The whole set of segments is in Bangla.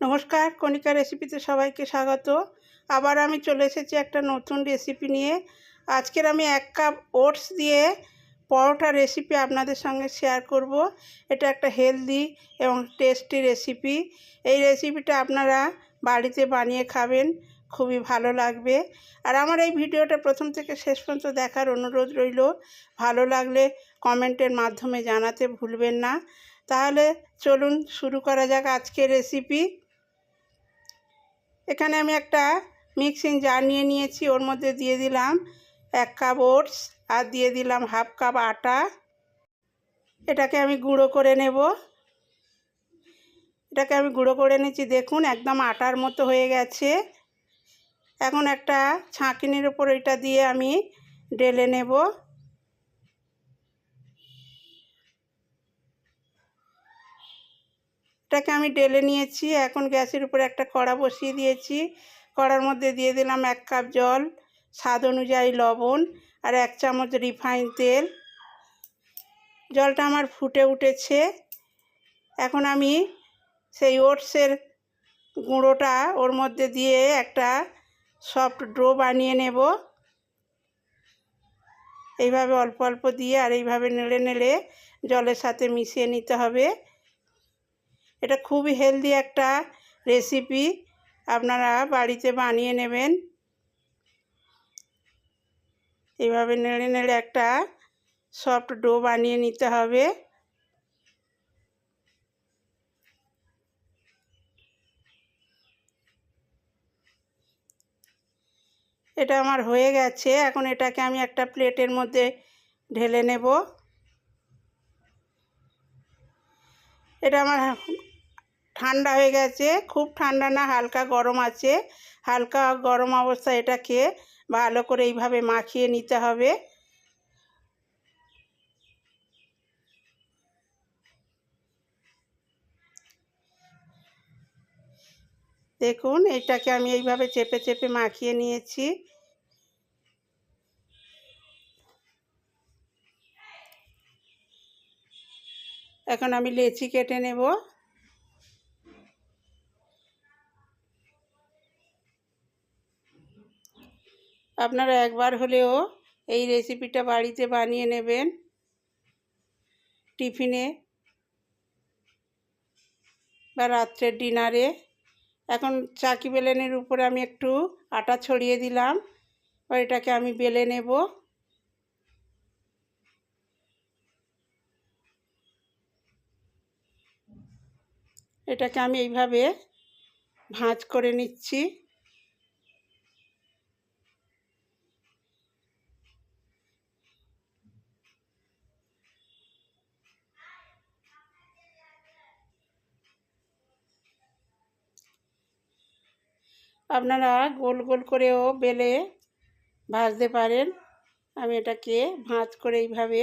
নমস্কার, কণিকা রেসিপিতে সবাইকে স্বাগত। আবার আমি চলে এসেছি একটা নতুন রেসিপি নিয়ে। আজকের আমি এক কাপ ওটস দিয়ে পরোটা রেসিপি আপনাদের সঙ্গে শেয়ার করব। এটা একটা হেলদি এবং টেস্টি রেসিপি এই রেসিপিটা আপনারা বাড়িতে বানিয়ে খাবেন, খুবই ভালো লাগবে। আর আমার এই ভিডিওটা প্রথম থেকে শেষ পর্যন্ত দেখার অনুরোধ রইল। ভালো লাগলে কমেন্টের মাধ্যমে জানাতে ভুলবেন না। তাহলে চলুন শুরু করা যাক আজকের রেসিপি এখানে আমি একটা মিক্সিং জার নিয়ে নিয়েছি, ওর মধ্যে দিয়ে দিলাম এক কাপ ওটস আর দিয়ে দিলাম হাফ কাপ আটা। এটাকে আমি গুঁড়ো করে নেব। এটাকে আমি গুঁড়ো করে নিচ্ছি, দেখুন একদম আটার মতো হয়ে গেছে। এখন একটা ছাঁকিনির ওপর এটা দিয়ে আমি ডেলে নেব। এটাকে আমি ডেলে নিয়েছি, এখন গ্যাসের উপরে একটা কড়া বসিয়ে দিয়েছি। কড়ার মধ্যে দিয়ে দিলাম এক কাপ জল, স্বাদ অনুযায়ী লবণ আর এক চামচ রিফাইন তেল। জলটা আমার ফুটে উঠেছে। এখন আমি সেই ওটসের গুঁড়োটা ওর মধ্যে দিয়ে একটা সফট ড্রো বানিয়ে নেব। এইভাবে অল্প অল্প দিয়ে আর এইভাবে নেড়ে নেড়ে জলের সাথে মিশিয়ে নিতে হবে। এটা খুবই হেলদি একটা রেসিপি আপনারা বাড়িতে বানিয়ে নেবেন। এইভাবে নেড়ে নেড়ে একটা সফট ডো বানিয়ে নিতে হবে। এটা আমার হয়ে গেছে। এখন এটাকে আমি একটা প্লেটের মধ্যে ঢেলে নেব। এটা আমার ঠান্ডা হয়ে গেছে। খুব ঠান্ডা না, হালকা গরম আছে। হালকা গরম অবস্থায় এটাকে ভালো করে এইভাবে মাখিয়ে নিতে হবে। দেখুন, এটাকে আমি এইভাবে চেপে চেপে মাখিয়ে নিয়েছি। এখন আমি লেচি কেটে নেব। আপনারা একবার হলেও এই রেসিপিটা বাড়িতে বানিয়ে নেবেন টিফিনে বা রাত্রের ডিনারে। এখন চাকি বেলেনের উপরে আমি একটু আটা ছড়িয়ে দিলাম, এটাকে আমি বেলে নেব। এটাকে আমি এইভাবে ভাঁজ করে নিচ্ছি। আপনারা গোল গোল করেও বেলে ভাজতে পারেন। আমি এটাকে ভাঁজ করে এইভাবে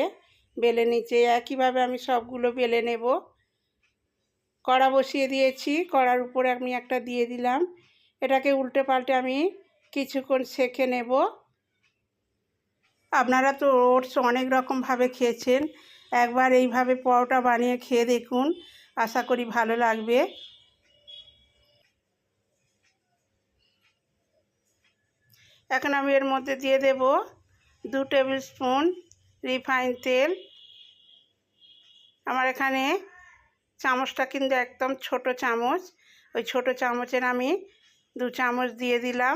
বেলে নিচে একইভাবে আমি সবগুলো বেলে নেব। কড়া বসিয়ে দিয়েছি, কড়ার উপরে আমি একটা দিয়ে দিলাম। এটাকে উল্টে পাল্টে আমি কিছুক্ষণ সেঁকে নেব। আপনারা তো ওটস অনেক রকমভাবে খেয়েছেন, একবার এইভাবে পরোটা বানিয়ে খেয়ে দেখুন, আশা করি ভালো লাগবে। এখন আমি এর মধ্যে দিয়ে দেব দু টেবিল স্পুন রিফাইন তেল। আমার এখানে চামচটা কিন্তু একদম ছোট চামচ। ওই ছোট চামচের আমি দু চামচ দিয়ে দিলাম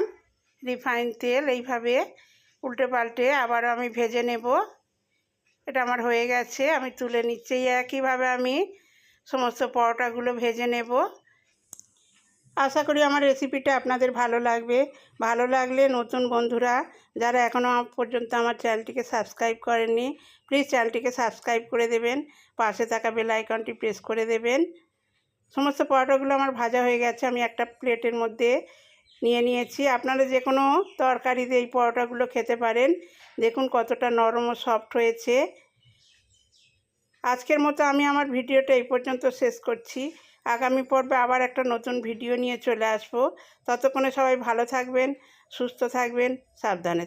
রিফাইন তেল। এইভাবে উল্টে পাল্টে আবারও আমি ভেজে নেব। এটা আমার হয়ে গেছে। আমি তুলে নিচ্ছি। একইভাবে আমি সমস্ত পরোটাগুলো ভেজে নেব। আশা করি আমার রেসিপিটা আপনাদের ভালো লাগবে। ভালো লাগলে নতুন বন্ধুরা যারা এখনও পর্যন্ত আমার চ্যানেলটিকে সাবস্ক্রাইব করেননি প্লিজ চ্যানেলটিকে সাবস্ক্রাইব করে দেবেন। পাশে থাকা বেল আইকনটি প্রেস করে দেবেন। সমস্ত পরোটাগুলো আমার ভাজা হয়ে গেছে, আমি একটা প্লেটের মধ্যে নিয়ে নিয়েছি। আপনারা যে কোনো তরকারিতে এই পরোটাগুলো খেতে পারেন। দেখুন কতটা নরম ও সফট হয়েছে। আজকের মতো আমি আমার ভিডিওটা এই পর্যন্ত শেষ করছি। আগামী পর্বে আবার একটা নতুন ভিডিও নিয়ে চলে আসব। ততক্ষণে সবাই ভালো থাকবেন, সুস্থ থাকবেন, সাবধানে